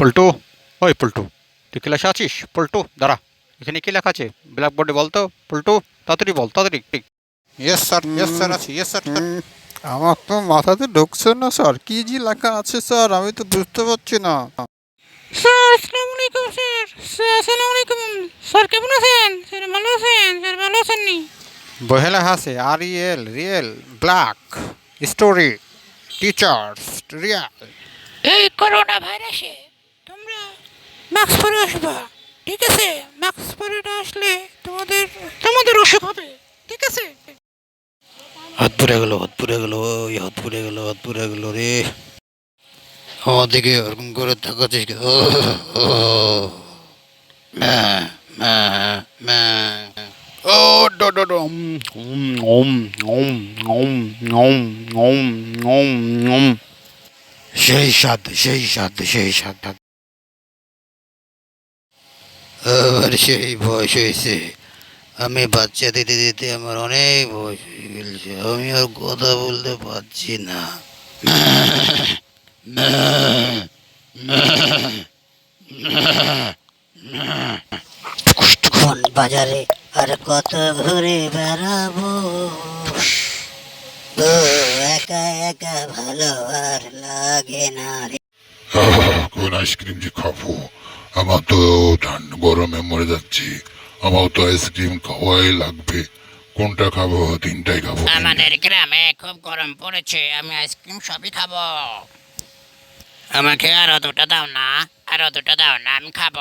পল্টু। ওই পল্টু তুই ক্লাসে আছিস? পল্টু দাঁড়া। এখানে কি লেখা আছে? ব্ল্যাকবোর্ডে বল তো। পল্টু তাড়াতাড়ি বল তাড়াতাড়ি ঠিক। ইয়েস স্যার ইয়েস স্যার আছি ইয়েস স্যার আমার তো মাথাতে ঢুকছে না স্যার কি জি লেখা আছে স্যার আমি তো বুঝতে পারছি না। স্যার আসসালামু আলাইকুম স্যার স্যার আসসালামু আলাইকুম। স্যার কেমন আছেন? স্যার ভালো আছেন? স্যার ভালো আছেন নি বহে লেখা আছে আর real real black story teachers real এই করোনা ভাইরাসে ম্যাক্স পরে আসবা। ঠিক আছে? ম্যাক্স পরে না আসলে তোমাদের তোমাদের অসুখ হবে। ঠিক আছে? হাত পরে গেল, হাত পরে গেল, ওই হাত পরে গেল, হাত পরে গেল রে। আমাদেরকে দিকে ওরকম করে তাকাচ্ছিস সেই সাধ সেই সাধ সেই স্বাদ আবার সেই বয়স হয়েছে। আমি বাচ্চা দিতে দিতে আমার অনেক বয়স হয়ে গেছে। আমি আর কথা বলতে পারছি না। কোন বাজারে আর কত ঘুরে বেড়াবো? একা একা ভালো আর লাগে না রে। কোন আইসক্রিম যে খাব? আমার তো ঠান্ডা গরমে মরে যাচ্ছি। আমার তো আইসক্রিম খাওয়াই লাগবে। কোনটা খাব? তিনটাই খাব। আমাদের গ্রামে খুব গরম পড়েছে, আমি আইসক্রিম সবই খাব। আমাকে আরও দুটো দাও না, আরও দুটো দাও না, আমি খাব।